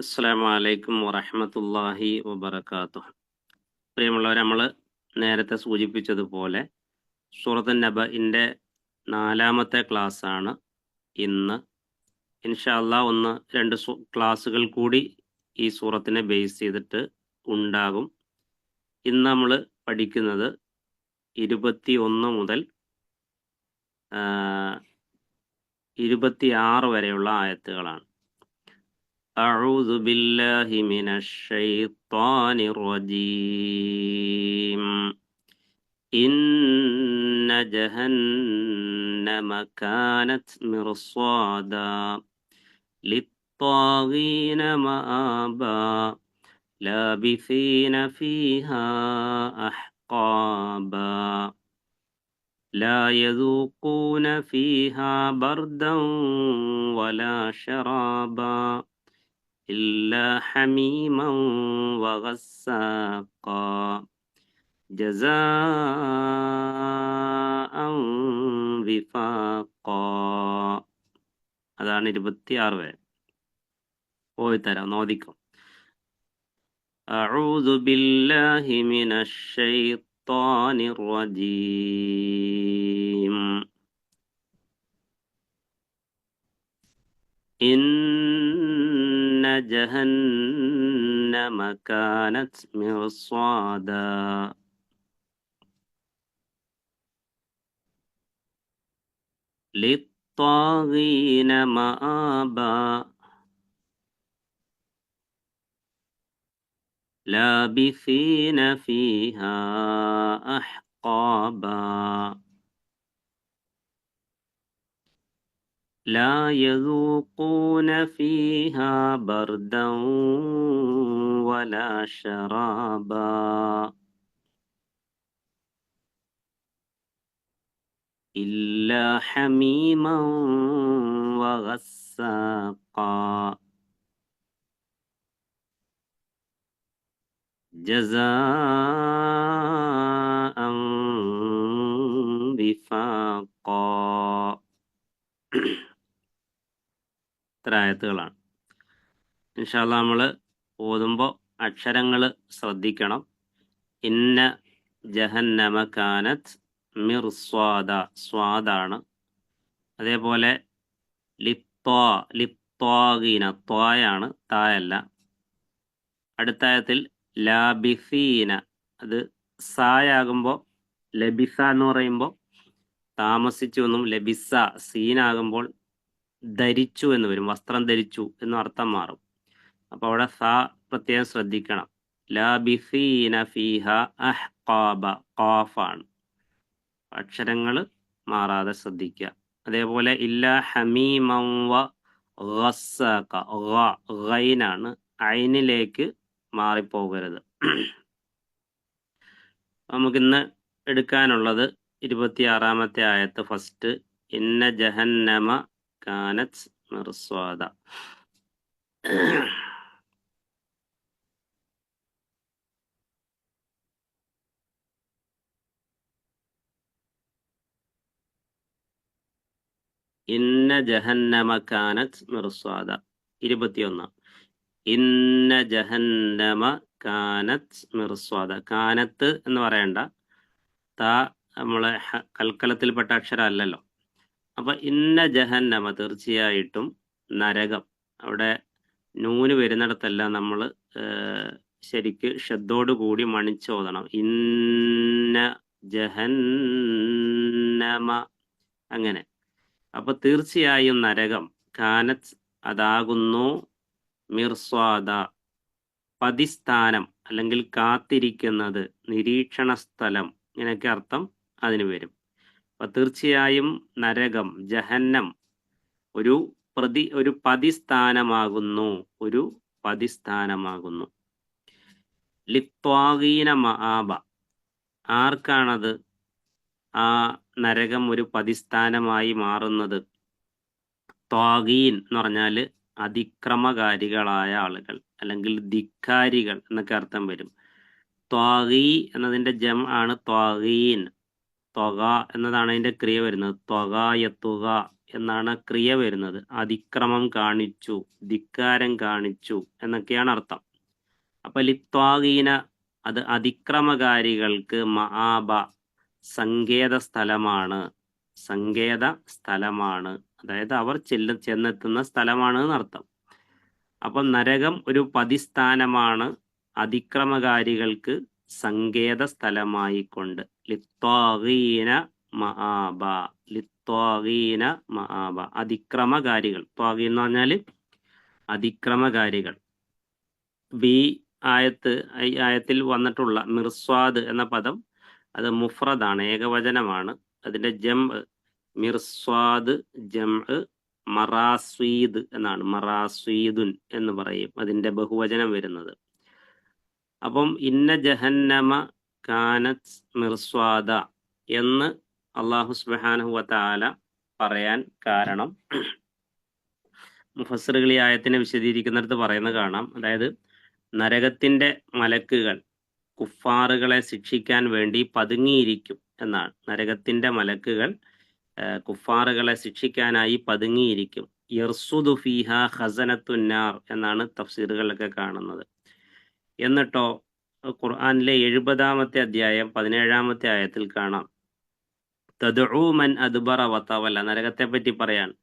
അസ്സാം വലൈക്കും വറഹമത്തല്ലാഹി വബർക്കാത്തു പ്രിയമുള്ളവർ നമ്മൾ നേരത്തെ സൂചിപ്പിച്ചതുപോലെ സൂറത്ത് നബിന്റെ നാലാമത്തെ ക്ലാസ്സാണ് ഇന്ന്. ഇൻഷാല്ല ഒന്ന് രണ്ട് ക്ലാസ്സുകൾ കൂടി ഈ സൂറത്തിനെ ബേസ് ചെയ്തിട്ട് ഉണ്ടാകും. ഇന്ന് നമ്മൾ പഠിക്കുന്നത് ഇരുപത്തി ഒന്ന് മുതൽ ഇരുപത്തി ആറ് വരെയുള്ള ആയത്തുകളാണ്. أعوذ بالله من الشيطان الرجيم. إن جهنم كانت مرصادا للطاغين مآبا لابثين فيها أحقابا لا يذوقون فيها بردا ولا شرابا إلا حميما وغساقا جزاء وفاقا അതാണ് ഇരുപത്തിയാറ് വരെ പോയി തരാം നോദിക്കും أعوذ بالله من الشيطان الرجيم إن جهنم كانت مرصادا. للطاغين مآبا. لابثين فيها أحقابا. لا يذوقون فيها بردا ولا شرابا. إلا حميما وغساقا. جزاء وفاقا ഇത്ര ആയത്തുകളാണ്. ഇൻഷാല്ല നമ്മൾ ഓതുമ്പോൾ അക്ഷരങ്ങൾ ശ്രദ്ധിക്കണം. ഇന്ന ജഹന്നമ കാനത്ത് മിർസ്വാദ സ്വാദാണ്. അതേപോലെ ലിത്വാ ലിത്വാഗീന ത്വായാണ് തായല്ല. അടുത്തായത്തിൽ ലാബിസീന അത് സായാകുമ്പോൾ ലബിസ എന്ന് പറയുമ്പോൾ താമസിച്ചു എന്നും ലബിസ സീനാകുമ്പോൾ ധരിച്ചു എന്ന് വരും. വസ്ത്രം ധരിച്ചു എന്ന് അർത്ഥം മാറും. അപ്പൊ അവിടെ സ പ്രത്യേകം ശ്രദ്ധിക്കണം. ലാബിസീന ഫീഹ അഹ്ഖാബ ഖാഫാണ്. അക്ഷരങ്ങൾ മാറാതെ ശ്രദ്ധിക്കുക. അതേപോലെ ഇല്ല ഹമീമം വ ഗസ്സാക ഗ ഗൈനാണ് ഐനിലേക്ക് മാറിപ്പോകരുത്. നമുക്കിന്ന് എടുക്കാനുള്ളത് ഇരുപത്തിയാറാമത്തെ ആയത്ത് ഫസ്റ്റ് ഇന്ന ജഹന്നമ കാനത്ത് മർസ്വാദ ഇന്ന ജഹന്നമ കാനത്ത് മിർസ്വാദ ഇരുപത്തിയൊന്ന്. ഇന്ന ജഹന്നമ കാനത്ത് മിർസ്വാദ കാനത്ത് എന്ന് പറയണ്ട. താ നമ്മളെ കൽക്കലത്തിൽപ്പെട്ട അക്ഷരം അല്ലല്ലോ. അപ്പൊ ഇന്ന ജഹന്നമ തീർച്ചയായിട്ടും നരകം. അവിടെ നൂന് വരുന്നിടത്തെല്ലാം നമ്മൾ ശരിക്ക് ഷദ്ദോട് കൂടി മണിച്ചോതണം. ഇന്ന ജഹന്നമ. അങ്ങനെ. അപ്പൊ തീർച്ചയായും നരകം. കാനത്ത് അതാകുന്നു മിർസ്വാദ. പതിസ്ഥാനം അല്ലെങ്കിൽ കാത്തിരിക്കുന്നത് നിരീക്ഷണ സ്ഥലം ഇങ്ങനെയൊക്കെ അർത്ഥം അതിന് വരും. അപ്പൊ തീർച്ചയായും നരകം ജഹന്നം ഒരു പ്രതി ഒരു പതിസ്ഥാനമാകുന്നു ഒരു പതിസ്ഥാനമാകുന്നു. ലിത്വാഗീന മഹാബ. ആർക്കാണത്? ആ നരകം ഒരു പതിസ്ഥാനമായി മാറുന്നത്. ത്വാഗീൻ എന്ന് പറഞ്ഞാൽ അതിക്രമകാരികളായ ആളുകൾ അല്ലെങ്കിൽ ധിക്കാരികൾ എന്നൊക്കെ അർത്ഥം വരും. ത്വാഗീ എന്നതിന്റെ ജം ആണ് ത്വാഗീൻ. ത്വക എന്നതാണ് അതിന്റെ ക്രിയ വരുന്നത്. ത്വക യത്തുക എന്നാണ് ക്രിയ വരുന്നത്. അതിക്രമം കാണിച്ചു ധിക്കാരം കാണിച്ചു എന്നൊക്കെയാണ് അർത്ഥം. അപ്പൊ ലിത്വാഗീന അത് അതിക്രമകാരികൾക്ക് മഹാബ സങ്കേത സ്ഥലമാണ്. സങ്കേത സ്ഥലമാണ്. അതായത് അവർ ചെല്ല ചെന്നെത്തുന്ന സ്ഥലമാണ് എന്നർത്ഥം. അപ്പം നരകം ഒരു പതിസ്ഥാനമാണ്. അതിക്രമകാരികൾക്ക് സങ്കേത സ്ഥലമായിക്കൊണ്ട് ലിത്വാഗീന മആബ ലിത്വാഗീന മആബ അതിക്രമകാരികൾ. ത്വാഗി എന്ന് പറഞ്ഞാൽ അതിക്രമകാരികൾ. ബി ആയത്ത് ഈ ആയത്തിൽ വന്നിട്ടുള്ള മിർസ്വാദ് എന്ന പദം അത് മുഫ്രദാണ് ഏകവചനമാണ്. അതിന്റെ ജം മിർസ്വാദ് ജം മറാസ്വീദ് എന്നാണ്. മറാസ്വീദുൻ എന്ന് പറയും. അതിന്റെ ബഹുവചനം വരുന്നത്. അപ്പം ഇന്ന ജഹന്നമ കാനത്ത് മിർസ്വാദ എന്ന് അള്ളാഹു സുബ്ഹാനഹു വതആല പറയാൻ കാരണം മുഫസറുകൾ ഈ ആയത്തിനെ വിശദീകരിക്കുന്നിടത്ത് പറയുന്നത് കാണാം. അതായത് നരകത്തിന്റെ മലക്കുകൾ കുഫാറുകളെ ശിക്ഷിക്കാൻ വേണ്ടി പതുങ്ങിയിരിക്കും എന്നാണ്. നരകത്തിന്റെ മലക്കുകൾ കുഫാറുകളെ ശിക്ഷിക്കാനായി പതുങ്ങിയിരിക്കും. യർസുദു ഫീഹ ഖസനത്തുന്നാർ എന്നാണ് തഫ്സീറുകളിലൊക്കെ കാണുന്നത്. എന്നിട്ടോ ഖുർആനിലെ എഴുപതാമത്തെ അധ്യായം പതിനേഴാമത്തെ ആയത്തിൽ കാണാം. തദ്ഉ മൻ അദ്ബറ വതവല്ല നരകത്തെ പറ്റി പറയാൻ.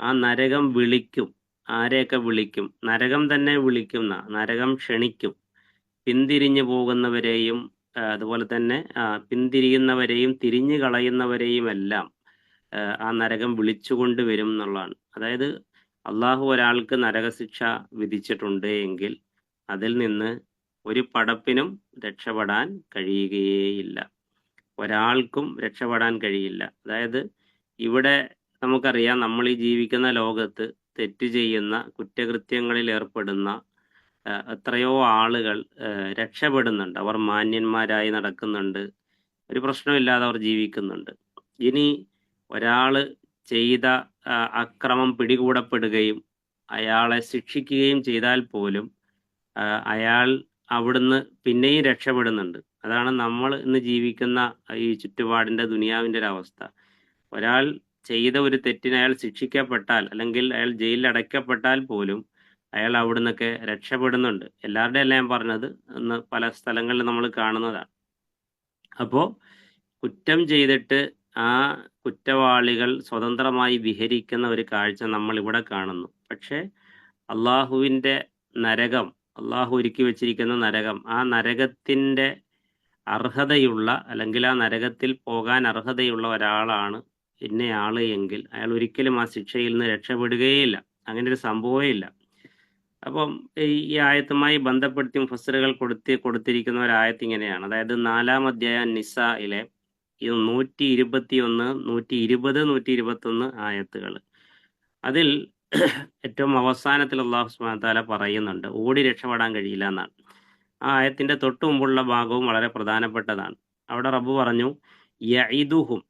ആ നരകം വിളിക്കും. ആരെയൊക്കെ വിളിക്കും? നരകം തന്നെ വിളിക്കുന്ന നരകം ക്ഷണിക്കും. പിന്തിരിഞ്ഞു പോകുന്നവരെയും അതുപോലെ തന്നെ പിന്തിരിയുന്നവരെയും തിരിഞ്ഞു കളയുന്നവരെയും എല്ലാം ആ നരകം വിളിച്ചുകൊണ്ട് വരും എന്നുള്ളതാണ്. അതായത് അള്ളാഹു ഒരാൾക്ക് നരകശിക്ഷ വിധിച്ചിട്ടുണ്ട് എങ്കിൽ അതിൽ നിന്ന് ഒരു പടപ്പിനും രക്ഷപ്പെടാൻ കഴിയുകയേയില്ല. ഒരാൾക്കും രക്ഷപ്പെടാൻ കഴിയില്ല. അതായത് ഇവിടെ നമുക്കറിയാം നമ്മൾ ഈ ജീവിക്കുന്ന ലോകത്ത് തെറ്റ് ചെയ്യുന്ന കുറ്റകൃത്യങ്ങളിൽ ഏർപ്പെടുന്ന എത്രയോ ആളുകൾ രക്ഷപ്പെടുന്നുണ്ട്. അവർ മാന്യന്മാരായി നടക്കുന്നുണ്ട്. ഒരു പ്രശ്നമില്ലാതെ അവർ ജീവിക്കുന്നുണ്ട്. ഇനി ഒരാൾ ചെയ്ത അക്രമം പിടികൂടപ്പെടുകയും അയാളെ ശിക്ഷിക്കുകയും ചെയ്താൽ പോലും അയാൾ അവിടുന്ന് പിന്നെയും രക്ഷപ്പെടുന്നുണ്ട്. അതാണ് നമ്മൾ ഇന്ന് ജീവിക്കുന്ന ഈ ചുറ്റുപാടിന്റെ ദുനിയാവിന്റെ ഒരു അവസ്ഥ. ഒരാൾ ചെയ്ത ഒരു തെറ്റിന് അയാൾ ശിക്ഷിക്കപ്പെട്ടാൽ അല്ലെങ്കിൽ അയാൾ ജയിലിൽ അടയ്ക്കപ്പെട്ടാൽ പോലും അയാൾ അവിടെ നിന്നൊക്കെ രക്ഷപ്പെടുന്നുണ്ട്. എല്ലാവരുടെ അല്ല ഞാൻ പറഞ്ഞത്. ഇന്ന് പല സ്ഥലങ്ങളിൽ നമ്മൾ കാണുന്നതാണ്. അപ്പോൾ കുറ്റം ചെയ്തിട്ട് ആ കുറ്റവാളികൾ സ്വതന്ത്രമായി വിഹരിക്കുന്ന ഒരു കാഴ്ച നമ്മൾ ഇവിടെ കാണുന്നു. പക്ഷേ അള്ളാഹുവിന്റെ നരകം അള്ളാഹു ഒരുക്കി വെച്ചിരിക്കുന്ന നരകം. ആ നരകത്തിന്റെ അർഹതയുള്ള അല്ലെങ്കിൽ ആ നരകത്തിൽ പോകാൻ അർഹതയുള്ള ഒരാളാണ് ഇന്നയാൾ എങ്കിൽ അയാൾ ഒരിക്കലും ആ ശിക്ഷയിൽ നിന്ന് രക്ഷപ്പെടുകയില്ല. അങ്ങനെ ഒരു സംഭവമേ ഇല്ല. അപ്പം ഈ ആയത്തുമായി ബന്ധപ്പെടുത്തി ഫസറുകൾ കൊടുത്തി കൊടുത്തിരിക്കുന്ന ഒരു ആയത്ത് ഇങ്ങനെയാണ്. അതായത് നാലാം അധ്യായ നിസയിലെ ഈ നൂറ്റി ഇരുപത്തി ഒന്ന് നൂറ്റി ഇരുപത് നൂറ്റി ഇരുപത്തി ഒന്ന് ആയത്തുകൾ. അതിൽ ഏറ്റവും അവസാനത്തിൽ അള്ളാഹു സുബാനത്താല പറയുന്നുണ്ട് ഓടി രക്ഷപ്പെടാൻ കഴിയില്ല എന്നാണ്. ആ ആയത്തിന്റെ തൊട്ടു മുമ്പുള്ള ഭാഗവും വളരെ പ്രധാനപ്പെട്ടതാണ്. അവിടെ റബ്ബ് പറഞ്ഞു യഇദുഹും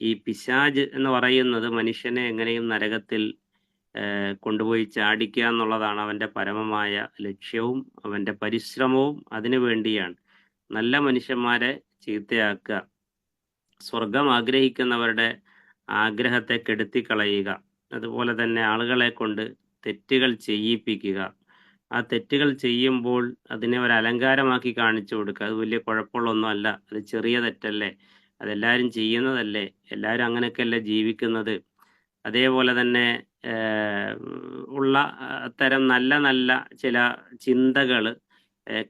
ഈ പിശാജ് എന്ന് പറയുന്നത് മനുഷ്യനെ എങ്ങനെയും നരകത്തിൽ കൊണ്ടുപോയി ചാടിക്കുക എന്നുള്ളതാണ് അവന്റെ പരമമായ ലക്ഷ്യവും അവന്റെ പരിശ്രമവും അതിനു വേണ്ടിയാണ്. നല്ല മനുഷ്യന്മാരെ ചീത്തയാക്കുക സ്വർഗം ആഗ്രഹിക്കുന്നവരുടെ ആഗ്രഹത്തെ കെടുത്തിക്കളയുക അതുപോലെ തന്നെ ആളുകളെ കൊണ്ട് തെറ്റുകൾ ചെയ്യിപ്പിക്കുക. ആ തെറ്റുകൾ ചെയ്യുമ്പോൾ അതിനെ ഒരു അലങ്കാരമാക്കി കാണിച്ചു കൊടുക്കുക. അത് വലിയ കുഴപ്പമുള്ളൊന്നും അല്ല. അത് ചെറിയ തെറ്റല്ലേ? അതെല്ലാവരും ചെയ്യുന്നതല്ലേ? എല്ലാവരും അങ്ങനെയൊക്കെയല്ലേ ജീവിക്കുന്നത്? അതേപോലെ തന്നെ ഉള്ള അത്തരം നല്ല നല്ല ചില ചിന്തകൾ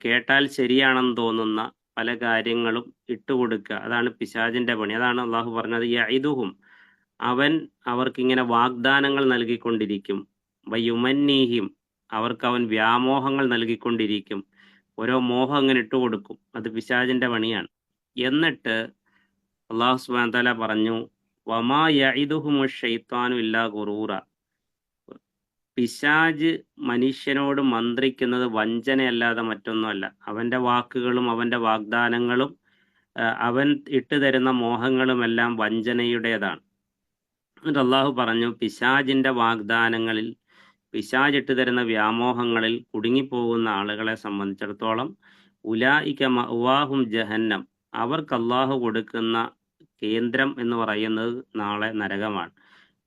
കേട്ടാൽ ശരിയാണെന്ന് തോന്നുന്ന പല കാര്യങ്ങളും ഇട്ടുകൊടുക്കുക. അതാണ് പിശാജിന്റെ പണി. അതാണ് അള്ളാഹു പറഞ്ഞത് യഇദുഹും അവൻ അവർക്കിങ്ങനെ വാഗ്ദാനങ്ങൾ നൽകിക്കൊണ്ടിരിക്കും. വയുമന്നീഹിം അവർക്ക് അവൻ വ്യാമോഹങ്ങൾ നൽകിക്കൊണ്ടിരിക്കും. ഓരോ മോഹം അങ്ങനെ ഇട്ടുകൊടുക്കും അത് പിശാചിന്റെ പണിയാണ്. എന്നിട്ട് അള്ളാഹു താല പറഞ്ഞു വമാ യഇദുഹുമു ഷൈത്താനു ഇല്ലാ ഗുറൂറ. പിശാജ് മനുഷ്യനോട് മന്ത്രിക്കുന്നത് വഞ്ചനയല്ലാതെ മറ്റൊന്നുമല്ല. അവന്റെ വാക്കുകളും അവന്റെ വാഗ്ദാനങ്ങളും അവൻ ഇട്ടുതരുന്ന മോഹങ്ങളുമെല്ലാം വഞ്ചനയുടേതാണ്. എന്നിട്ട് അള്ളാഹു പറഞ്ഞു പിശാജിന്റെ വാഗ്ദാനങ്ങളിൽ പിശാജിട്ട് തരുന്ന വ്യാമോഹങ്ങളിൽ കുടുങ്ങിപ്പോകുന്ന ആളുകളെ സംബന്ധിച്ചിടത്തോളം ഉലായിക്ക മഅ്വാഹും ജഹന്നം. അവർക്ക് അള്ളാഹു കൊടുക്കുന്ന കേന്ദ്രം എന്ന് പറയുന്നത് നാളെ നരകമാണ്.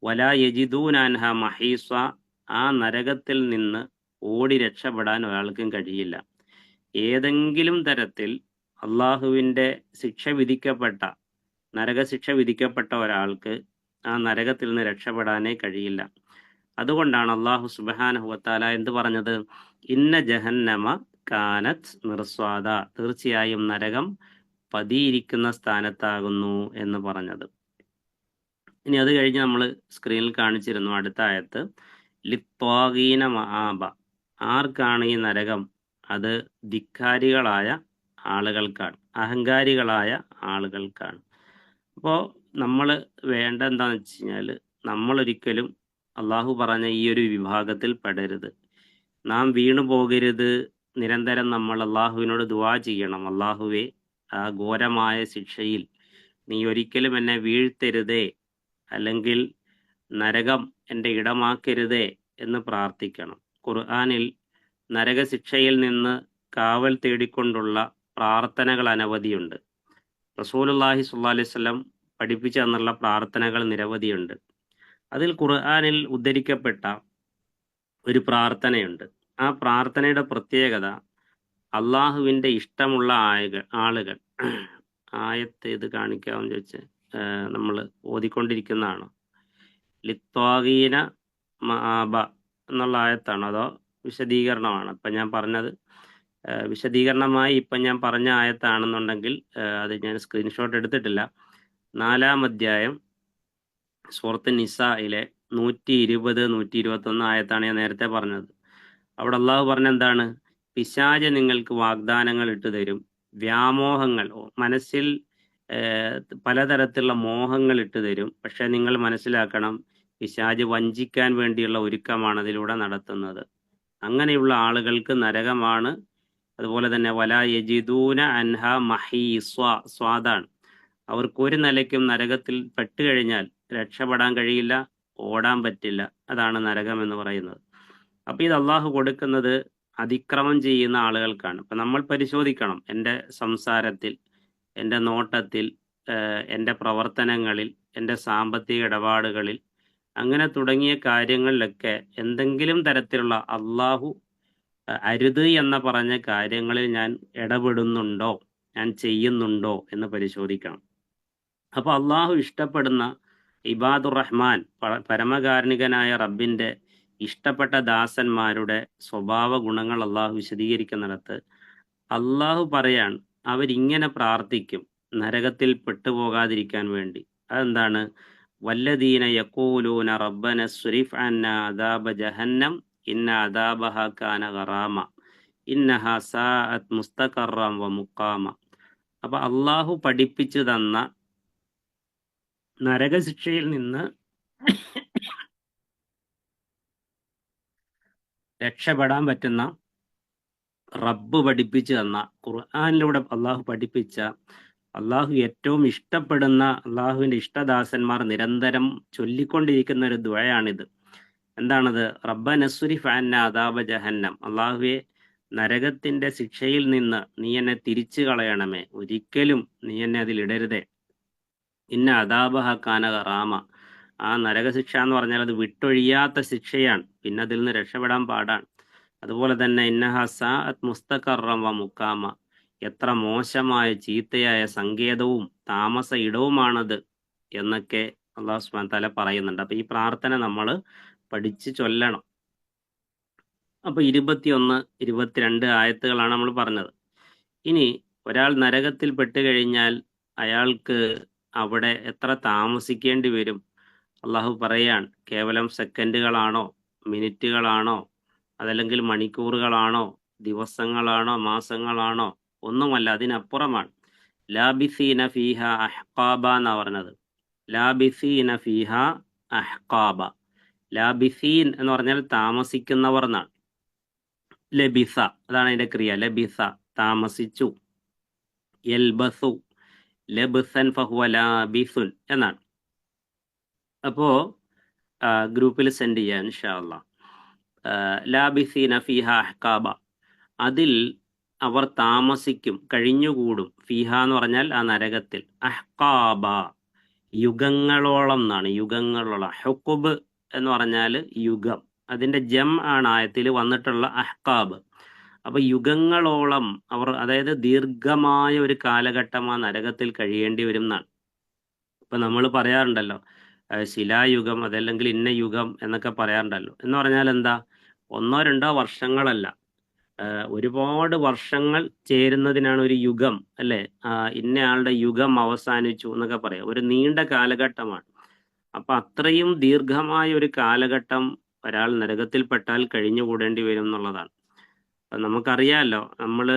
വലാ യജിദൂനാൻഹ മഹീസ ആ നരകത്തിൽ നിന്ന് ഓടി രക്ഷപ്പെടാൻ ഒരാൾക്കും കഴിയില്ല. ഏതെങ്കിലും തരത്തിൽ അള്ളാഹുവിന്റെ ശിക്ഷ വിധിക്കപ്പെട്ട നരകശിക്ഷ വിധിക്കപ്പെട്ട ഒരാൾക്ക് ആ നരകത്തിൽ നിന്ന് രക്ഷപ്പെടാനേ കഴിയില്ല. അതുകൊണ്ടാണ് അള്ളാഹു സുബാനഹുവത്താല എന്ത് പറഞ്ഞത്? ഇന്ന ജഹന്നമ കാനത്ത് മിർസ്വാദ. തീർച്ചയായും നരകം പതിയിരിക്കുന്ന സ്ഥാനത്താകുന്നു എന്ന് പറഞ്ഞത്. ഇനി അത് കഴിഞ്ഞ് നമ്മൾ സ്ക്രീനിൽ കാണിച്ചിരുന്നു അടുത്ത ആയത്ത്. ലിത്വാഗീന മഹാബ ആർക്കാണ് ഈ നരകം? അത് ധിക്കാരികളായ ആളുകൾക്കാണ്. അഹങ്കാരികളായ ആളുകൾക്കാണ്. അപ്പോൾ നമ്മൾ വേണ്ട എന്താണെന്ന് വെച്ച് കഴിഞ്ഞാൽ നമ്മളൊരിക്കലും അള്ളാഹു പറഞ്ഞ ഈ ഒരു വിഭാഗത്തിൽ പെടരുത്. നാം വീണു പോകരുത്. നിരന്തരം നമ്മൾ അള്ളാഹുവിനോട് ദുവാ ചെയ്യണം. അള്ളാഹുവെ ആ ഘോരമായ ശിക്ഷയിൽ നീ ഒരിക്കലും എന്നെ വീഴ്ത്തരുതേ. അല്ലെങ്കിൽ നരകം എന്റെ ഇടമാക്കരുതേ എന്ന് പ്രാർത്ഥിക്കണം. ഖുർആാനിൽ നരകശിക്ഷയിൽ നിന്ന് കാവൽ തേടിക്കൊണ്ടുള്ള പ്രാർത്ഥനകൾ അനവധിയുണ്ട്. റസൂലുല്ലാഹി സ്വല്ലാ അലൈഹി സ്വലം പഠിപ്പിച്ചു തന്നുള്ള പ്രാർത്ഥനകൾ നിരവധിയുണ്ട്. അതിൽ ഖുർആാനിൽ ഉദ്ധരിക്കപ്പെട്ട ഒരു പ്രാർത്ഥനയുണ്ട്. ആ പ്രാർത്ഥനയുടെ പ്രത്യേകത അള്ളാഹുവിന്റെ ഇഷ്ടമുള്ള ആയകൾ ആളുകൾ. ആയത്ത് ഇത് കാണിക്കാമെന്ന് ചോദിച്ച് നമ്മൾ ഓതിക്കൊണ്ടിരിക്കുന്നതാണ്. ലിത്വാഗീന മാബ എന്നുള്ള ആയത്താണ് അതോ വിശദീകരണമാണ്? ഇപ്പം ഞാൻ പറഞ്ഞത് വിശദീകരണമായി ഇപ്പം ഞാൻ പറഞ്ഞ ആയത്താണെന്നുണ്ടെങ്കിൽ അത് ഞാൻ സ്ക്രീൻഷോട്ട് എടുത്തിട്ടില്ല. നാലാം അധ്യായം സുഹൃത്ത് നിസയിലെ നൂറ്റി ഇരുപത് നൂറ്റി ഇരുപത്തൊന്ന് ആയത്താണ് ഞാൻ നേരത്തെ പറഞ്ഞത്. അവിടെ അള്ളാഹു പറഞ്ഞ എന്താണ്? പിശാജ നിങ്ങൾക്ക് വാഗ്ദാനങ്ങൾ ഇട്ടു തരും വ്യാമോഹങ്ങൾ മനസ്സിൽ പലതരത്തിലുള്ള മോഹങ്ങൾ ഇട്ടു തരും. പക്ഷെ നിങ്ങൾ മനസ്സിലാക്കണം പിശാജ് വഞ്ചിക്കാൻ വേണ്ടിയുള്ള ഒരുക്കമാണ് അതിലൂടെ നടത്തുന്നത്. അങ്ങനെയുള്ള ആളുകൾക്ക് നരകമാണ്. അതുപോലെ തന്നെ വല യജിദൂന അൻഹ മഹീസ്വ സ്വാദാണ്. അവർക്ക് ഒരു നിലയ്ക്കും നരകത്തിൽ പെട്ടുകഴിഞ്ഞാൽ രക്ഷപ്പെടാൻ കഴിയില്ല ഓടാൻ പറ്റില്ല. അതാണ് നരകം എന്ന് പറയുന്നത്. അപ്പൊ ഇത് അള്ളാഹു കൊടുക്കുന്നത് അതിക്രമം ചെയ്യുന്ന ആളുകൾക്കാണ്. ഇപ്പൊ നമ്മൾ പരിശോധിക്കണം. എന്റെ സംസാരത്തിൽ എന്റെ നോട്ടത്തിൽ എന്റെ പ്രവർത്തനങ്ങളിൽ എന്റെ സാമ്പത്തിക ഇടപാടുകളിൽ അങ്ങനെ തുടങ്ങിയ കാര്യങ്ങളിലൊക്കെ എന്തെങ്കിലും തരത്തിലുള്ള അള്ളാഹു അരുത് എന്ന പറഞ്ഞ കാര്യങ്ങളിൽ ഞാൻ ഇടപെടുന്നുണ്ടോ? ഞാൻ ചെയ്യുന്നുണ്ടോ എന്ന് പരിശോധിക്കണം. അപ്പോൾ അള്ളാഹു ഇഷ്ടപ്പെടുന്ന ഇബാദുർ റഹ്മാൻ പരമകാരണികനായ റബ്ബിന്റെ ഇഷ്ടപ്പെട്ട ദാസന്മാരുടെ സ്വഭാവ ഗുണങ്ങൾ അള്ളാഹു വിശദീകരിക്കുന്നിടത്ത് അള്ളാഹു പറയാൻ അവരിങ്ങനെ പ്രാർത്ഥിക്കും നരകത്തിൽ പെട്ടുപോകാതിരിക്കാൻ വേണ്ടി. അതെന്താണ്? വല്ലദീന യക്കൂലൂന റബ്ബന സുരിഫ് അന്ന അദാബ ജഹന്നം ഇന്ന അദാബഹ കാന ഖറാമ ഇന്നഹ സാഅത് മുസ്തഖറം വ മുക്കാമ അപ്പൊ അള്ളാഹു പഠിപ്പിച്ചു തന്ന നരകശിക്ഷയിൽ നിന്ന് രക്ഷപ്പെടാൻ പറ്റുന്ന റബ്ബ് പഠിപ്പിച്ചു തന്ന ഖുർആാനിലൂടെ അള്ളാഹു പഠിപ്പിച്ച അള്ളാഹു ഏറ്റവും ഇഷ്ടപ്പെടുന്ന അള്ളാഹുവിന്റെ ഇഷ്ടദാസന്മാർ നിരന്തരം ചൊല്ലിക്കൊണ്ടിരിക്കുന്ന ഒരു ദ്വയാണിത് എന്താണത്? റബ്ബ നസുരി ഫാന്ന അതാബ ജഹന്നം. അള്ളാഹുവെ നരകത്തിന്റെ ശിക്ഷയിൽ നിന്ന് നീ എന്നെ തിരിച്ചു കളയണമേ ഒരിക്കലും നീ എന്നെ അതിൽ ഇടരുതേ ഇന്ന അദാബഹ കാനക റാമ. ആ നരകശിക്ഷ എന്ന് പറഞ്ഞാൽ അത് വിട്ടൊഴിയാത്ത ശിക്ഷയാണ്. പിന്നെ അതിൽ നിന്ന് രക്ഷപ്പെടാൻ പാടാണ്. അതുപോലെ തന്നെ ഇന്നഹ മുസ്തഖറം വ മുക്കാമ എത്ര മോശമായ ചീത്തയായ സങ്കേതവും താമസ ഇടവുമാണത് എന്നൊക്കെ അള്ളാഹു സുബാൻ തല പറയുന്നുണ്ട്. അപ്പൊ ഈ പ്രാർത്ഥന നമ്മൾ പഠിച്ച് ചൊല്ലണം. അപ്പൊ ഇരുപത്തിയൊന്ന് ഇരുപത്തിരണ്ട് ആയത്തുകളാണ് നമ്മൾ പറഞ്ഞത്. ഇനി ഒരാൾ നരകത്തിൽ പെട്ടുകഴിഞ്ഞാൽ അയാൾക്ക് അവിടെ എത്ര താമസിക്കേണ്ടി വരും? അള്ളാഹു പറയാൻ കേവലം സെക്കൻഡുകളാണോ മിനിറ്റുകളാണോ അതല്ലെങ്കിൽ മണിക്കൂറുകളാണോ ദിവസങ്ങളാണോ മാസങ്ങളാണോ ഒന്നുമല്ല അതിനപ്പുറമാണ്. ലാബിസീന ഫീഹ അഹ്കാബ എന്നാ പറഞ്ഞത്. ലാബിസീന ഫീഹ അഹ്കാബ ലാബിസീൻ എന്ന് പറഞ്ഞാൽ താമസിക്കുന്നവർ എന്നാണ്. ലബിസ അതാണ് അതിന്റെ ക്രിയ. ലബിസ താമസിച്ചു. യൽബസു ലബിസൻ ഫഹുവ ലാബിസുൻ എന്നാണ്. അപ്പോ ഗ്രൂപ്പിൽ സെൻഡ് ചെയ്യാം ഇൻഷാല്ല ലാബിസീന ഫിഹ അഹ്കാബ. അതിൽ അവർ താമസിക്കും കഴിഞ്ഞുകൂടും. ഫിഹ എന്ന് പറഞ്ഞാൽ ആ നരകത്തിൽ. അഹ്കാബ യുഗങ്ങളോളം എന്നാണ്. യുഗങ്ങളോളം. ഹുക്കുബ് എന്ന് പറഞ്ഞാൽ യുഗം. അതിന്റെ ജം ആണ് ആയത്തിൽ വന്നിട്ടുള്ള അഹ്കാബ്. അപ്പൊ യുഗങ്ങളോളം അവർ അതായത് ദീർഘമായ ഒരു കാലഘട്ടം ആ നരകത്തിൽ കഴിയേണ്ടി വരും എന്നാണ് ഇപ്പൊ നമ്മൾ പറയാറുണ്ടല്ലോ ശിലായുഗം അതല്ലെങ്കിൽ ഇന്ന യുഗം എന്നൊക്കെ പറയാറുണ്ടല്ലോ. എന്ന് പറഞ്ഞാൽ എന്താ? ഒന്നോ രണ്ടോ വർഷങ്ങളല്ല. ഒരുപാട് വർഷങ്ങൾ ചേരുന്നതിനാണ് ഒരു യുഗം അല്ലെ? ഇന്നയാളുടെ യുഗം അവസാനിച്ചു എന്നൊക്കെ പറയാം. ഒരു നീണ്ട കാലഘട്ടമാണ്. അപ്പൊ അത്രയും ദീർഘമായ ഒരു കാലഘട്ടം ഒരാൾ നരകത്തിൽപ്പെട്ടാൽ കഴിഞ്ഞുകൂടേണ്ടി വരും എന്നുള്ളതാണ്. അപ്പൊ നമ്മൾ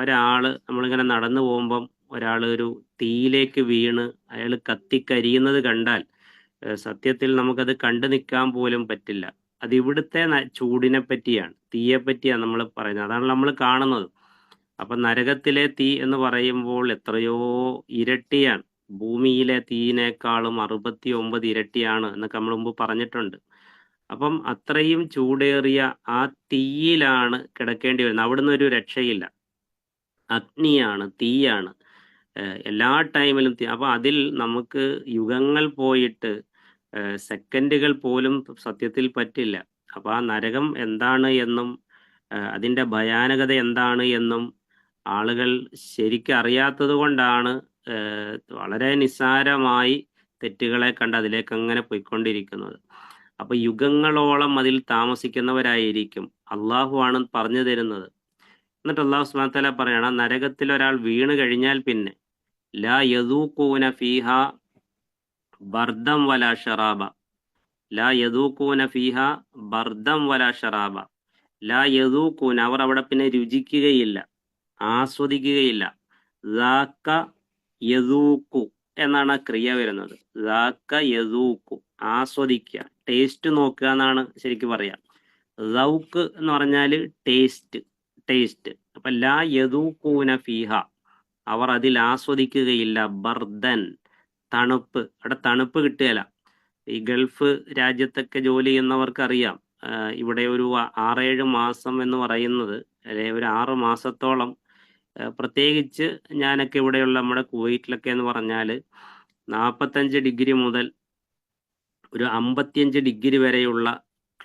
ഒരാൾ നമ്മളിങ്ങനെ നടന്നു പോകുമ്പം ഒരാൾ ഒരു തീയിലേക്ക് വീണ് അയാൾ കത്തിക്കരിയുന്നത് കണ്ടാൽ സത്യത്തിൽ നമുക്കത് കണ്ടു നിൽക്കാൻ പോലും പറ്റില്ല. അത് ഇവിടുത്തെ ചൂടിനെ പറ്റിയാണ്. തീയെ പറ്റിയാണ് നമ്മൾ പറയുന്നത്. അതാണ് നമ്മൾ കാണുന്നത്. അപ്പൊ നരകത്തിലെ തീ എന്ന് പറയുമ്പോൾ എത്രയോ ഇരട്ടിയാണ്. ഭൂമിയിലെ തീയിനേക്കാളും അറുപത്തി ഒമ്പത് ഇരട്ടിയാണ് എന്നൊക്കെ നമ്മൾ മുമ്പ് പറഞ്ഞിട്ടുണ്ട്. അപ്പം അത്രയും ചൂടേറിയ ആ തീയിലാണ് കിടക്കേണ്ടി വരുന്നത്. അവിടുന്ന് ഒരു രക്ഷയില്ല. അഗ്നിയാണ് തീയാണ്. എല്ലാ ടൈമിലും തീ. അപ്പൊ അതിൽ നമുക്ക് യുഗങ്ങൾ പോയിട്ട് സെക്കൻഡുകൾ പോലും സത്യത്തിൽ പറ്റില്ല. അപ്പൊ ആ നരകം എന്താണ് എന്നും അതിന്റെ ഭയാനകത എന്താണ് എന്നും ആളുകൾ ശരിക്കും അറിയാത്തത് കൊണ്ടാണ് വളരെ നിസ്സാരമായി തെറ്റുകളെ കണ്ട് അതിലേക്ക് അങ്ങനെ പോയിക്കൊണ്ടിരിക്കുന്നത്. അപ്പൊ യുഗങ്ങളോളം അതിൽ താമസിക്കുന്നവരായിരിക്കും. അള്ളാഹു ആണ് പറഞ്ഞു തരുന്നത്. എന്നിട്ട് അള്ളാഹു വ പറയണ നരകത്തിൽ ഒരാൾ വീണ് കഴിഞ്ഞാൽ പിന്നെ ലാ യദൂക്കൂന ഫീഹ ബർദം വല ഷറാബ. ലാ യദൂക്കൂന ഫീഹ ബർദം വല ഷറാബ. ലാ യദൂക്കൂന അവർ അവിടെ പിന്നെ രുചിക്കുകയില്ല ആസ്വദിക്കുകയില്ല. ദാക്ക യദൂക്കു എന്നാണ് ക്രിയ വരുന്നത്. ദാക്ക യദൂക്കു ആസ്വദിക്കുക. ടേസ്റ്റ് നോക്കുക എന്നാണ് ശരിക്കും പറയാ. ലൗക്ക് എന്ന് പറഞ്ഞാൽ ടേസ്റ്റ് ടേസ്റ്റ് അപ്പൊ ലാ യദൂക്കൂന ഫീഹ. അവർ അതിൽ ആസ്വദിക്കുകയില്ല. ബർദൻ തണുപ്പ്. അവിടെ തണുപ്പ് കിട്ടുകയില്ല ഈ ഗൾഫ് രാജ്യത്തൊക്കെ ജോലി ചെയ്യുന്നവർക്ക് അറിയാം ഇവിടെ ഒരു ആറേഴ് മാസം എന്ന് പറയുന്നത് അല്ലെ ഒരു ആറ് മാസത്തോളം പ്രത്യേകിച്ച് ഞാനൊക്കെ ഇവിടെയുള്ള നമ്മുടെ കുവൈറ്റിലൊക്കെ എന്ന് പറഞ്ഞാൽ നാൽപ്പത്തഞ്ച് ഡിഗ്രി മുതൽ ഒരു അമ്പത്തിയഞ്ച് ഡിഗ്രി വരെയുള്ള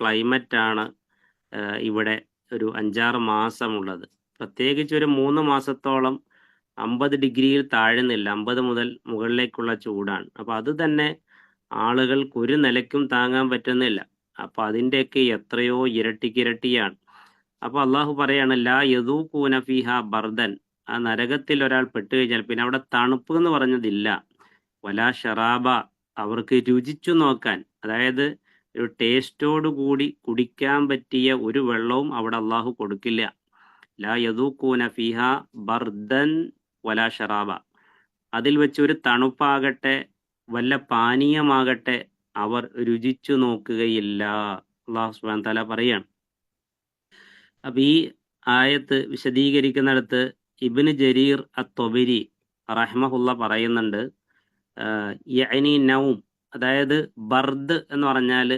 ക്ലൈമറ്റ് ആണ് ഇവിടെ ഒരു അഞ്ചാറ് മാസമുള്ളത്. പ്രത്യേകിച്ച് ഒരു മൂന്ന് മാസത്തോളം അമ്പത് ഡിഗ്രിയിൽ താഴുന്നില്ല. അമ്പത് മുതൽ മുകളിലേക്കുള്ള ചൂടാണ്. അപ്പൊ അത് തന്നെ ആളുകൾക്ക് ഒരു നിലയ്ക്കും താങ്ങാൻ പറ്റുന്നില്ല. അപ്പൊ അതിന്റെയൊക്കെ എത്രയോ ഇരട്ടിക്കിരട്ടിയാണ്. അപ്പോൾ അള്ളാഹു പറയാണ് ലാ യദൂ കൂനഫിഹ ബർദൻ. ആ നരകത്തിൽ ഒരാൾ പെട്ടുകഴിഞ്ഞാൽ പിന്നെ അവിടെ തണുപ്പ് എന്ന് പറഞ്ഞതില്ല. വലാ ഷറാബ അവർക്ക് രുചിച്ചു നോക്കാൻ അതായത് ഒരു ടേസ്റ്റോട് കൂടി കുടിക്കാൻ പറ്റിയ ഒരു വെള്ളവും അവിടെ അള്ളാഹു കൊടുക്കില്ല. ലാ യദൂക്കൂന ഫിഹ ബർദൻ വലാ ഷറാബ. അതിൽ വെച്ച് ഒരു തണുപ്പാകട്ടെ വല്ല പാനീയമാകട്ടെ അവർ രുചിച്ചു നോക്കുകയില്ല. അള്ളാഹു സുബാൻ തല പറയാണ്. അപ്പൊ ഈ ആയത്ത് വിശദീകരിക്കുന്നിടത്ത് ഇബിന് ജരീർ അത്തൊബരി റഹ്മഹുല്ല പറയുന്നുണ്ട് യഅനി നൗം അതായത് ബർദ് എന്ന് പറഞ്ഞാൽ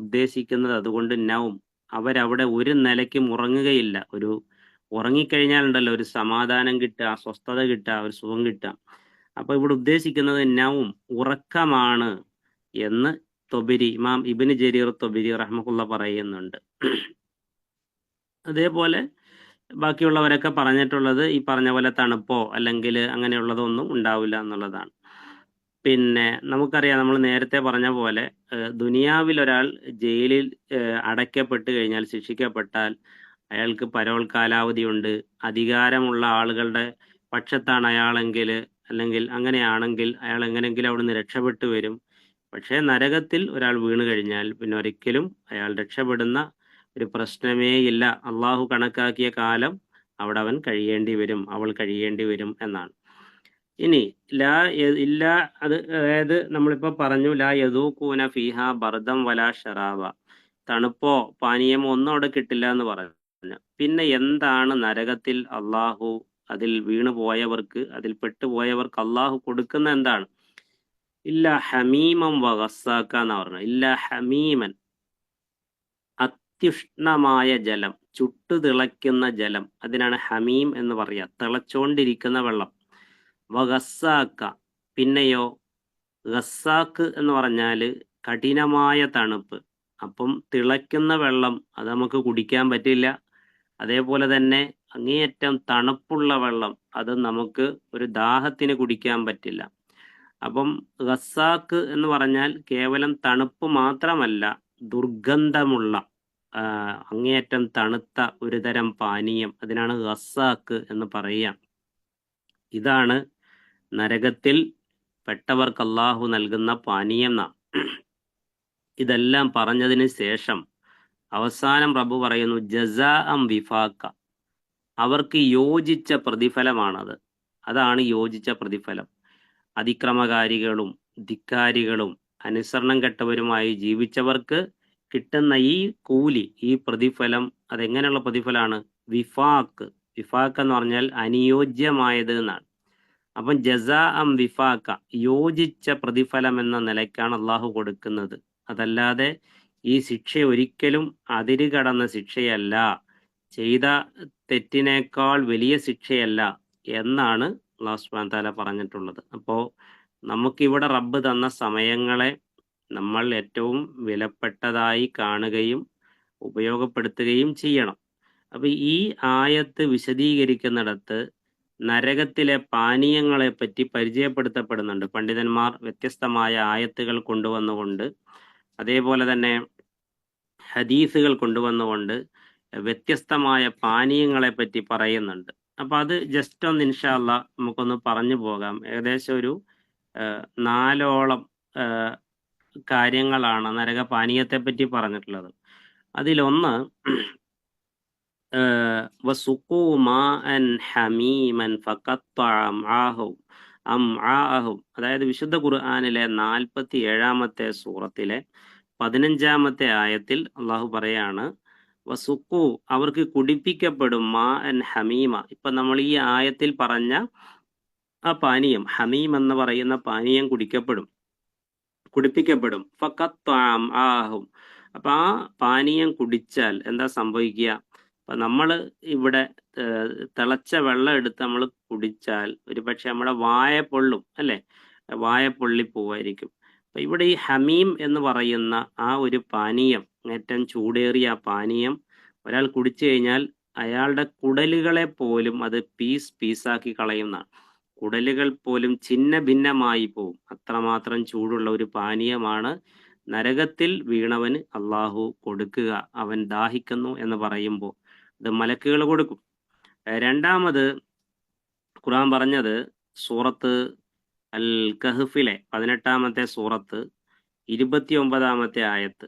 ഉദ്ദേശിക്കുന്നത് അതുകൊണ്ട് നൗം. അവരവിടെ ഒരു നിലയ്ക്കും ഉറങ്ങുകയില്ല. ഒരു ഉറങ്ങിക്കഴിഞ്ഞാലുണ്ടല്ലോ ഒരു സമാധാനം കിട്ടുക സ്വസ്ഥത കിട്ടുക ഒരു സുഖം കിട്ടുക. അപ്പൊ ഇവിടെ ഉദ്ദേശിക്കുന്നത് നൗം ഉറക്കമാണ് എന്ന് തൊബിരി ഇമാം ഇബിന് ജരീർ തൊബിരി റഹ്മുള്ള പറയുന്നുണ്ട്. അതേപോലെ ബാക്കിയുള്ളവരൊക്കെ പറഞ്ഞിട്ടുള്ളത് ഈ പറഞ്ഞ പോലെ തണുപ്പോ അല്ലെങ്കിൽ അങ്ങനെയുള്ളതൊന്നും ഉണ്ടാവില്ല എന്നുള്ളതാണ്. പിന്നെ നമുക്കറിയാം നമ്മൾ നേരത്തെ പറഞ്ഞ പോലെ ദുനിയാവിൽ ഒരാൾ ജയിലിൽ അടയ്ക്കപ്പെട്ട് കഴിഞ്ഞാൽ ശിക്ഷിക്കപ്പെട്ടാൽ അയാൾക്ക് പരോൾ കാലാവധിയുണ്ട്. അധികാരമുള്ള ആളുകളുടെ പക്ഷത്താണ് അയാളെങ്കിൽ അല്ലെങ്കിൽ അങ്ങനെയാണെങ്കിൽ അയാൾ എങ്ങനെയെങ്കിലും അവിടുന്ന് രക്ഷപ്പെട്ടു വരും. പക്ഷേ നരകത്തിൽ ഒരാൾ വീണു കഴിഞ്ഞാൽ പിന്നെ ഒരിക്കലും അയാൾ രക്ഷപ്പെടുന്ന ഒരു പ്രശ്നമേ ഇല്ല. അള്ളാഹു കണക്കാക്കിയ കാലം അവിടെ അവൻ കഴിയേണ്ടി വരും അവൾ കഴിയേണ്ടി വരും എന്നാണ്. ഇനി ലാ ഇല്ല അത് അതായത് നമ്മളിപ്പോ പറഞ്ഞു ലാ യദൂ കൂന ഫിഹ ബർദം വലാ ഷറാബ. തണുപ്പോ പാനീയമോ ഒന്നും അവിടെ കിട്ടില്ല എന്ന് പറഞ്ഞു. പിന്നെ എന്താണ് നരകത്തിൽ അള്ളാഹു അതിൽ വീണു പോയവർക്ക് അതിൽ പെട്ടുപോയവർക്ക് അള്ളാഹു കൊടുക്കുന്ന എന്താണ്? ഇല്ല ഹമീമം വഹസാക്ക എന്ന് പറഞ്ഞു ഇല്ല ഹമീമൻ അത്യുഷ്ണമായ ജലം ചുട്ടു തിളയ്ക്കുന്ന ജലം അതിനാണ് ഹമീം എന്ന് പറയാ. തിളച്ചോണ്ടിരിക്കുന്ന വെള്ളം. വഗസാക്ക പിന്നെയോ ഗസാക്ക് എന്ന് പറഞ്ഞാൽ കഠിനമായ തണുപ്പ്. അപ്പം തിളയ്ക്കുന്ന വെള്ളം അത് നമുക്ക് കുടിക്കാൻ പറ്റില്ല. അതേപോലെ തന്നെ അങ്ങേയറ്റം തണുപ്പുള്ള വെള്ളം അത് നമുക്ക് ഒരു ദാഹത്തിന് കുടിക്കാൻ പറ്റില്ല. അപ്പം ഗസാക്ക് എന്ന് പറഞ്ഞാൽ കേവലം തണുപ്പ് മാത്രമല്ല ദുർഗന്ധമുള്ള അങ്ങേയറ്റം തണുത്ത ഒരു തരം പാനീയം. അതിനാണ് ഗസാക്ക് എന്ന് പറയുക. ഇതാണ് നരകത്തിൽ പെട്ടവർക്ക് അള്ളാഹു നൽകുന്ന പാനീയം നാം. ഇതെല്ലാം പറഞ്ഞതിന് ശേഷം അവസാനം പ്രഭു പറയുന്നു ജസ അം വിഫാക്ക. അവർക്ക് യോജിച്ച പ്രതിഫലമാണത്. അതാണ് യോജിച്ച പ്രതിഫലം. അതിക്രമകാരികളും ധിക്കാരികളും അനുസരണം കെട്ടവരുമായി ജീവിച്ചവർക്ക് കിട്ടുന്ന ഈ കൂലി ഈ പ്രതിഫലം അതെങ്ങനെയുള്ള പ്രതിഫലമാണ്? വിഫാക്ക്. വിഫാക്ക് എന്ന് പറഞ്ഞാൽ അനുയോജ്യമായത് എന്നാണ്. അപ്പം ജസാ അം വിഫാക്ക യോജിച്ച പ്രതിഫലം എന്ന നിലയ്ക്കാണ് അള്ളാഹു കൊടുക്കുന്നത്. അതല്ലാതെ ഈ ശിക്ഷ ഒരിക്കലും അതിര് കടന്ന ശിക്ഷയല്ല. ചെയ്ത തെറ്റിനേക്കാൾ വലിയ ശിക്ഷയല്ല എന്നാണ് അള്ളാഹു സുബാൻ താല പറഞ്ഞിട്ടുള്ളത്. അപ്പോൾ നമുക്കിവിടെ റബ്ബ് തന്ന സമയങ്ങളെ നമ്മൾ ഏറ്റവും വിലപ്പെട്ടതായി കാണുകയും ഉപയോഗപ്പെടുത്തുകയും ചെയ്യണം. അപ്പൊ ഈ ആയത്ത് വിശദീകരിക്കുന്നിടത്ത് നരകത്തിലെ പാനീയങ്ങളെ പറ്റി പരിചയപ്പെടുത്തപ്പെടുന്നുണ്ട്. പണ്ഡിതന്മാർ വ്യത്യസ്തമായ ആയത്തുകൾ കൊണ്ടുവന്നുകൊണ്ട് അതേപോലെ തന്നെ ഹദീസുകൾ കൊണ്ടുവന്നുകൊണ്ട് വ്യത്യസ്തമായ പാനീയങ്ങളെ പറ്റി പറയുന്നുണ്ട്. അപ്പൊ അത് ജസ്റ്റ് ഒന്ന് ഇൻഷാല്ല നമുക്കൊന്ന് പറഞ്ഞു പോകാം. ഏകദേശം ഒരു നാലോളം കാര്യങ്ങളാണ് നരക പാനീയത്തെ പറ്റി പറഞ്ഞിട്ടുള്ളത്. അതിലൊന്ന് ആഹ് മാൻ ഹമീമൻ ഫഖത്തഅ അംആഹും അതായത് വിശുദ്ധ ഖുർആനിലെ നാൽപ്പത്തി ഏഴാമത്തെ സൂറത്തിലെ പതിനഞ്ചാമത്തെ ആയത്തിൽ അള്ളാഹു പറയാണ് വസുക്കു അവർക്ക് കുടിപ്പിക്കപ്പെടും മാ അൻ ഹമീമ. ഇപ്പൊ നമ്മൾ ഈ ആയത്തിൽ പറഞ്ഞ ആ പാനീയം ഹമീം എന്ന് പറയുന്ന പാനീയം കുടിക്കപ്പെടും കുടിപ്പിക്കപ്പെടും. ഫക്കത്താം ആഹും അപ്പൊ ആ പാനീയം കുടിച്ചാൽ എന്താ സംഭവിക്കുക? അപ്പൊ നമ്മൾ ഇവിടെ തിളച്ച വെള്ളം എടുത്ത് നമ്മൾ കുടിച്ചാൽ ഒരു പക്ഷെ നമ്മുടെ വായ പൊള്ളും അല്ലേ? വായ പൊള്ളി പോവായിരിക്കും. അപ്പം ഇവിടെ ഈ ഹമീം എന്ന് പറയുന്ന ആ ഒരു പാനീയം ഏറ്റവും ചൂടേറിയ ആ പാനീയം ഒരാൾ കുടിച്ചു കഴിഞ്ഞാൽ അയാളുടെ കുടലുകളെ പോലും അത് പീസ് പീസാക്കി കളയുന്നതാണ്. കുടലുകൾ പോലും ചിന്ന ഭിന്നമായി പോവും. അത്രമാത്രം ചൂടുള്ള ഒരു പാനീയമാണ് നരകത്തിൽ വീണവന് അള്ളാഹു കൊടുക്കുക അവൻ ദാഹിക്കുന്നു എന്ന് പറയുമ്പോൾ. ഇത് മലക്കുകൾ കൊടുക്കും. രണ്ടാമത് ഖുർആൻ പറഞ്ഞത് സൂറത്ത് അൽ കഹ്ഫിലെ പതിനെട്ടാമത്തെ സൂറത്ത് ഇരുപത്തി ഒമ്പതാമത്തെ ആയത്ത്.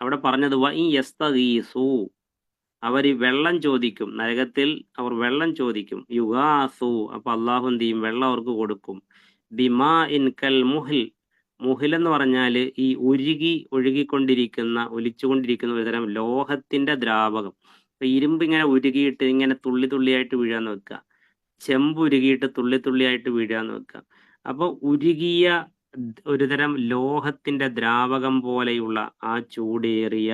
അവിടെ പറഞ്ഞത് വ ഈ യസ്തഗീസു അവർ വെള്ളം ചോദിക്കും. നരകത്തിൽ അവർ വെള്ളം ചോദിക്കും. യുഗാസു അപ്പൊ അള്ളാഹു എന്ത് ചെയ്യും? വെള്ളം അവർക്ക് കൊടുക്കും. ബിമാ ഇൻ കൽ മുഹിൽ മുഹിൽ എന്ന് പറഞ്ഞാൽ ഈ ഉരുകി ഒഴുകിക്കൊണ്ടിരിക്കുന്ന ഒലിച്ചുകൊണ്ടിരിക്കുന്ന ഒരു തരം ലോഹത്തിന്റെ ദ്രാവകം. ഇപ്പൊ ഇരുമ്പ് ഇങ്ങനെ ഉരുകിയിട്ട് ഇങ്ങനെ തുള്ളി തുള്ളിയായിട്ട് വീഴാന്ന് വെക്കുക ചെമ്പ് ഉരുകിയിട്ട് തുള്ളി തുള്ളിയായിട്ട് വീഴാന്ന് വെക്കുക അപ്പൊ ഉരുകിയ ഒരുതരം ലോഹത്തിന്റെ ദ്രാവകം പോലെയുള്ള ആ ചൂടേറിയ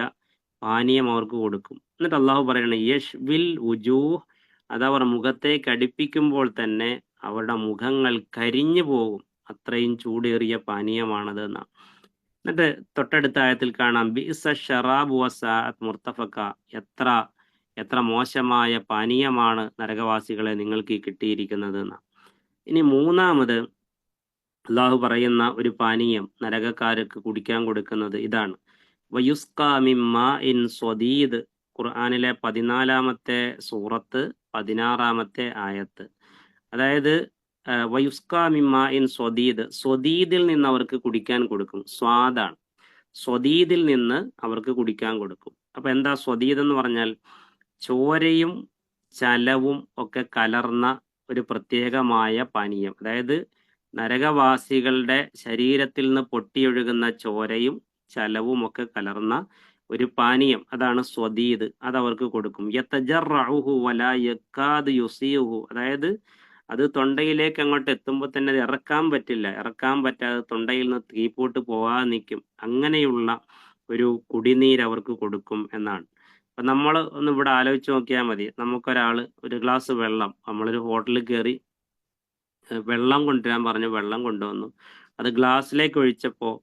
പാനീയം അവർക്ക് കൊടുക്കും. എന്നിട്ട് അള്ളാഹു പറയണ യഷ് വിൽ ഉജൂഹ് അത് അവർ മുഖത്തേക്ക് അടുപ്പിക്കുമ്പോൾ തന്നെ അവരുടെ മുഖങ്ങൾ കരിഞ്ഞു പോകും. അത്രയും ചൂടേറിയ പാനീയമാണത് എന്നാണ് എന്നിട്ട് തൊട്ടടുത്ത ആയത്തിൽ കാണാം ബിസ ഷറാബ് വസാഅത്ത് മുർത്തഫക്ക. എത്ര എത്ര മോശമായ പാനീയമാണ് നരകവാസികളെ നിങ്ങൾക്ക് കിട്ടിയിരിക്കുന്നത് എന്ന് ഇനി മൂന്നാമത് അള്ളാഹു പറയുന്ന ഒരു പാനീയം നരകക്കാർക്ക് കുടിക്കാൻ കൊടുക്കുന്നത് ഇതാണ്. സ്വദീദ് ഖുർആാനിലെ പതിനാലാമത്തെ സൂറത്ത് പതിനാറാമത്തെ ആയത്ത്. അതായത് ആ, വയുസ്ക മിമ്മ ഇൻ സ്വദീദ് സ്വദീദിൽ നിന്ന് അവർക്ക് കുടിക്കാൻ കൊടുക്കും. സ്വാദാണ്. സ്വദീദിൽ നിന്ന് അവർക്ക് കുടിക്കാൻ കൊടുക്കും. അപ്പൊ എന്താ സ്വദീദ് എന്ന് പറഞ്ഞാൽ ചോരയും ചലവും ഒക്കെ കലർന്ന ഒരു പ്രത്യേകമായ പാനീയം. അതായത് നരകവാസികളുടെ ശരീരത്തിൽ നിന്ന് പൊട്ടിയൊഴുകുന്ന ചോരയും ചലവും ഒക്കെ കലർന്ന ഒരു പാനീയം. അതാണ് സ്വദീദ്. അത് അവർക്ക് കൊടുക്കും. യത്തജറഉഹു വല യക്കാദ് യുസീഹു അതായത് അത് തൊണ്ടയിലേക്ക് അങ്ങോട്ട് എത്തുമ്പോൾ തന്നെ അത് ഇറക്കാൻ പറ്റില്ല. ഇറക്കാൻ പറ്റാതെ തൊണ്ടയിൽ നിന്ന് തീപ്പോട്ട് പോകാതെ നിൽക്കും. അങ്ങനെയുള്ള ഒരു കുടിനീര് അവർക്ക് കൊടുക്കും എന്നാണ്. അപ്പൊ നമ്മൾ ഒന്ന് ഇവിടെ ആലോചിച്ച് നോക്കിയാൽ മതി. നമുക്കൊരാൾ ഒരു ഗ്ലാസ് വെള്ളം നമ്മളൊരു ഹോട്ടലിൽ കയറി വെള്ളം കൊണ്ടുവരാൻ പറഞ്ഞു വെള്ളം കൊണ്ടുവന്നു. അത് ഗ്ലാസ്സിലേക്ക് ഒഴിച്ചപ്പോൾ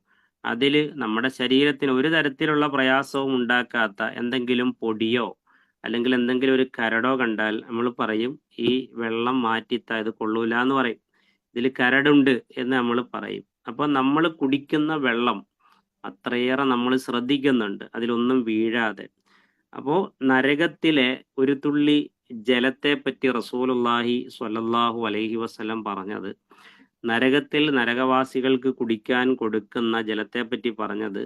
അതിൽ നമ്മുടെ ശരീരത്തിന് ഒരു തരത്തിലുള്ള പ്രയാസവും ഉണ്ടാക്കാത്ത എന്തെങ്കിലും പൊടിയോ അല്ലെങ്കിൽ എന്തെങ്കിലും ഒരു കരടോ കണ്ടാൽ നമ്മൾ പറയും ഈ വെള്ളം മാറ്റിത്ത ഇത് കൊള്ളൂല എന്ന് പറയും. ഇതിൽ കരടുണ്ട് എന്ന് നമ്മൾ പറയും. അപ്പോൾ നമ്മൾ കുടിക്കുന്ന വെള്ളം അത്രയേറെ നമ്മൾ ശ്രദ്ധിക്കുന്നുണ്ട്. അതിലൊന്നും വീഴാതെ. അപ്പോൾ നരകത്തിലെ ഒരു തുള്ളി ജലത്തെ പറ്റി റസൂലുള്ളാഹി സ്വല്ലല്ലാഹു അലൈഹി വസ്ലം പറഞ്ഞത് നരകത്തിൽ നരകവാസികൾക്ക് കുടിക്കാൻ കൊടുക്കുന്ന ജലത്തെ പറ്റി പറഞ്ഞത്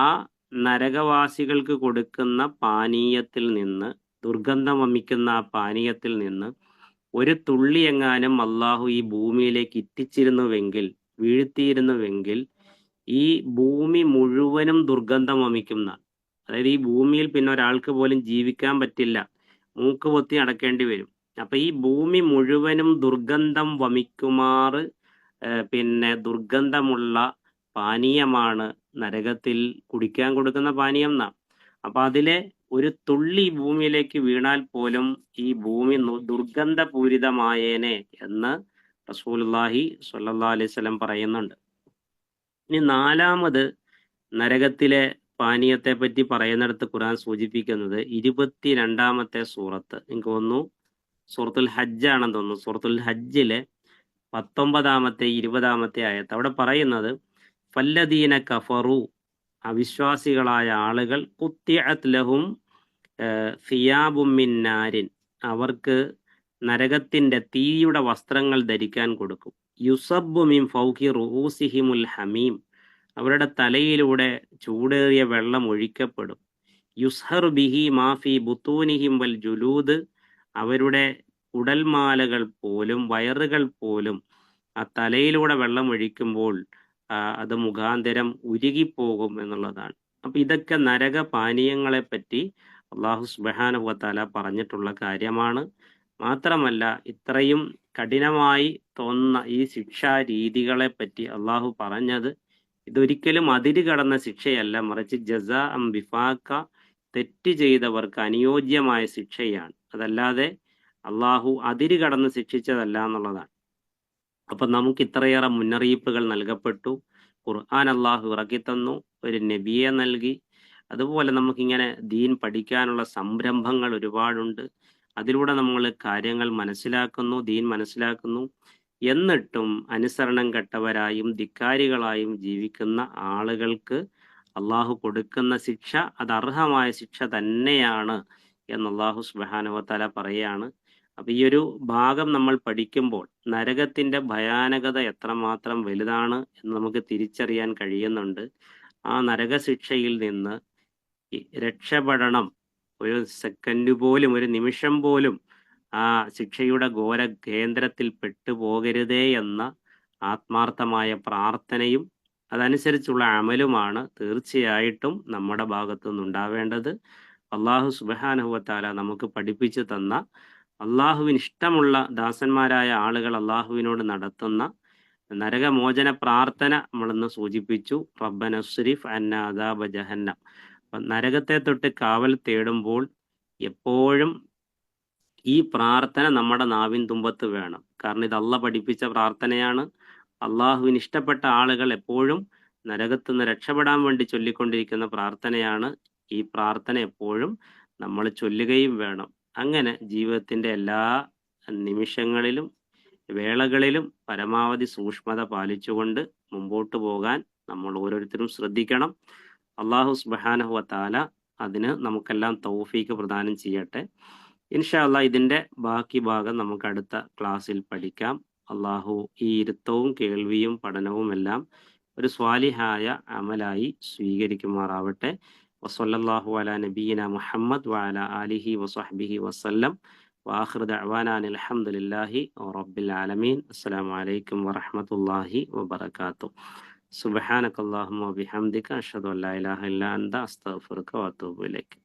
ആ നരകവാസികൾക്ക് കൊടുക്കുന്ന പാനീയത്തിൽ നിന്ന് ദുർഗന്ധം വമിക്കുന്ന ആ പാനീയത്തിൽ നിന്ന് ഒരു തുള്ളി എങ്ങാനും അള്ളാഹു ഈ ഭൂമിയിലേക്ക് ഇറ്റിച്ചിരുന്നുവെങ്കിൽ വീഴ്ത്തിയിരുന്നുവെങ്കിൽ ഈ ഭൂമി മുഴുവനും ദുർഗന്ധം വമിക്കുന്നതാണ് അതായത് ഈ ഭൂമിയിൽ പിന്നെ ഒരാൾക്ക് പോലും ജീവിക്കാൻ പറ്റില്ല. മൂക്ക് പൊത്തി അടക്കേണ്ടി വരും. അപ്പൊ ഈ ഭൂമി മുഴുവനും ദുർഗന്ധം വമിക്കുമാറ് പിന്നെ ദുർഗന്ധമുള്ള പാനീയമാണ് നരകത്തിൽ കുടിക്കാൻ കൊടുക്കുന്ന പാനീയം എന്നാ അപ്പൊ അതിലെ ഒരു തുള്ളി ഭൂമിയിലേക്ക് വീണാൽ പോലും ഈ ഭൂമി ദുർഗന്ധപൂരിതമായേനെ എന്ന് റസൂൽഹി സല്ലാ അലൈവലം പറയുന്നുണ്ട്. ഇനി നാലാമത് നരകത്തിലെ പാനീയത്തെ പറ്റി പറയുന്നിടത്ത് ഖുറാൻ സൂചിപ്പിക്കുന്നത് ഇരുപത്തിരണ്ടാമത്തെ സൂറത്ത്. എനിക്ക് തോന്നുന്നു സൂറത്തുൽ ഹജ്ജ് ആണെന്ന് തോന്നുന്നു. സൂറത്തുൽ ഹജ്ജിലെ പത്തൊമ്പതാമത്തെ ഇരുപതാമത്തെ ആയത്ത് അവിടെ പറയുന്നത് ഫല്ലദീന കഫറു. അവിശ്വാസികളായ ആളുകൾ കുത്തിഅത് ലഹും ഫിയാബുമിന്നാരിൻ അവർക്ക് നരകത്തിന്റെ തീയുടെ വസ്ത്രങ്ങൾ ധരിക്കാൻ കൊടുക്കും. യുസബ്ബു മിൻ ഫൗഖി റൂസിഹിമുൽ ഹമീം. അവരുടെ തലയിലൂടെ ചൂടേറിയ വെള്ളം ഒഴിക്കപ്പെടും. യുസ്ഹർ ബിഹി മാഫി ബുത്തൂനിഹിം വൽ ജുലൂദ്. അവരുടെ കുടൽമാലകൾ പോലും വയറുകൾ പോലും ആ തലയിലൂടെ വെള്ളം ഒഴിക്കുമ്പോൾ അത് മുഖാന്തരം ഉരുകിപ്പോകും എന്നുള്ളതാണ്. അപ്പൊ ഇതൊക്കെ നരക പാനീയങ്ങളെ പറ്റി അള്ളാഹു സുബാനുഭവത്താല പറഞ്ഞിട്ടുള്ള കാര്യമാണ്. മാത്രമല്ല ഇത്രയും കഠിനമായി തോന്നുന്ന ഈ ശിക്ഷാ രീതികളെ പറ്റി അള്ളാഹു പറഞ്ഞത് ഇതൊരിക്കലും അതിര് കടന്ന ശിക്ഷയല്ല. മറിച്ച് ജസ അം ബിഫാക്ക തെറ്റ് ചെയ്തവർക്ക് അനുയോജ്യമായ ശിക്ഷയാണ്. അതല്ലാതെ അള്ളാഹു അതിര് കടന്ന് ശിക്ഷിച്ചതല്ല എന്നുള്ളതാണ്. അപ്പൊ നമുക്ക് ഇത്രയേറെ മുന്നറിയിപ്പുകൾ നൽകപ്പെട്ടു. ഖുർആൻ അള്ളാഹു ഇറക്കിത്തന്നു ഒരു നബിയെ നൽകി. അതുപോലെ നമുക്കിങ്ങനെ ദീൻ പഠിക്കാനുള്ള സംരംഭങ്ങൾ ഒരുപാടുണ്ട്. അതിലൂടെ നമ്മൾ കാര്യങ്ങൾ മനസ്സിലാക്കുന്നു ദീൻ മനസ്സിലാക്കുന്നു. എന്നിട്ടും അനുസരണം കെട്ടവരായും ധിക്കാരികളായും ജീവിക്കുന്ന ആളുകൾക്ക് അള്ളാഹു കൊടുക്കുന്ന ശിക്ഷ അത് അർഹമായ ശിക്ഷ തന്നെയാണ് എന്ന് അള്ളാഹു സുബാനുവത്തല പറയാണ്. അപ്പൊ ഈ ഒരു ഭാഗം നമ്മൾ പഠിക്കുമ്പോൾ നരകത്തിന്റെ ഭയാനകത എത്രമാത്രം വലുതാണ് എന്ന് നമുക്ക് തിരിച്ചറിയാൻ കഴിയുന്നുണ്ട്. ആ നരക ശിക്ഷയിൽ നിന്ന് രക്ഷപ്പെടണം. ഒരു സെക്കൻഡ് പോലും ഒരു നിമിഷം പോലും ആ ശിക്ഷയുടെ ഘോര കേന്ദ്രത്തിൽ പെട്ടുപോകരുതേ എന്ന ആത്മാർത്ഥമായ പ്രാർത്ഥനയും അതനുസരിച്ചുള്ള അമലുമാണ് തീർച്ചയായിട്ടും നമ്മുടെ ഭാഗത്തു നിന്നുണ്ടാവേണ്ടത് അള്ളാഹു സുബഹാനുഭവത്താല നമുക്ക് പഠിപ്പിച്ചു തന്ന അള്ളാഹുവിന് ഇഷ്ടമുള്ള ദാസന്മാരായ ആളുകൾ അള്ളാഹുവിനോട് നടത്തുന്ന നരകമോചന പ്രാർത്ഥന നമ്മളിന്ന് സൂചിപ്പിച്ചു. റബ്ബന സുരിഫ് അന്ന ജഹന്നം. നരകത്തെ തൊട്ട് കാവൽ തേടുമ്പോൾ എപ്പോഴും ഈ പ്രാർത്ഥന നമ്മുടെ നാവിൻ തുമ്പത്ത് വേണം. കാരണം ഇത് അള്ള പഠിപ്പിച്ച പ്രാർത്ഥനയാണ്. അള്ളാഹുവിന് ഇഷ്ടപ്പെട്ട ആളുകൾ എപ്പോഴും നരകത്തു നിന്ന് രക്ഷപ്പെടാൻ വേണ്ടി ചൊല്ലിക്കൊണ്ടിരിക്കുന്ന പ്രാർത്ഥനയാണ്. ഈ പ്രാർത്ഥന എപ്പോഴും നമ്മൾ ചൊല്ലുകയും വേണം. അങ്ങനെ ജീവിതത്തിന്റെ എല്ലാ നിമിഷങ്ങളിലും വേളകളിലും പരമാവധി സൂക്ഷ്മത പാലിച്ചുകൊണ്ട് മുമ്പോട്ട് പോകാൻ നമ്മൾ ഓരോരുത്തരും ശ്രദ്ധിക്കണം. അള്ളാഹു സുബാനഹു താല അതിന് നമുക്കെല്ലാം തൗഫീക്ക് പ്രദാനം ചെയ്യട്ടെ. ഇൻഷാ ഇതിന്റെ ബാക്കി ഭാഗം നമുക്ക് അടുത്ത ക്ലാസ്സിൽ പഠിക്കാം. അള്ളാഹു ഈ ഇരുത്തവും കേൾവിയും പഠനവും എല്ലാം ഒരു സ്വാലിഹായ അമലായി സ്വീകരിക്കുമാറാവട്ടെ. വസല്ലല്ലാഹു അല നബീന മുഹമ്മദ് വാല അലിഹി വസഹ്ബിഹി വസല്ലം. വാഹൃദ് ഹംദുലില്ലാഹി റബ്ബിൽ ആലമീൻ. അസ്സലാമു അലൈക്കും വറഹ്മത്തുള്ളാഹി വബർക്കാത്തു സുബ്ഹാനക അല്ലാഹുമ്മ അഷദ് അൻ ഇലാഹ ഇല്ലാ അൻത അസ്തഫുർക്ക വഅതൂബു ഇലൈക്.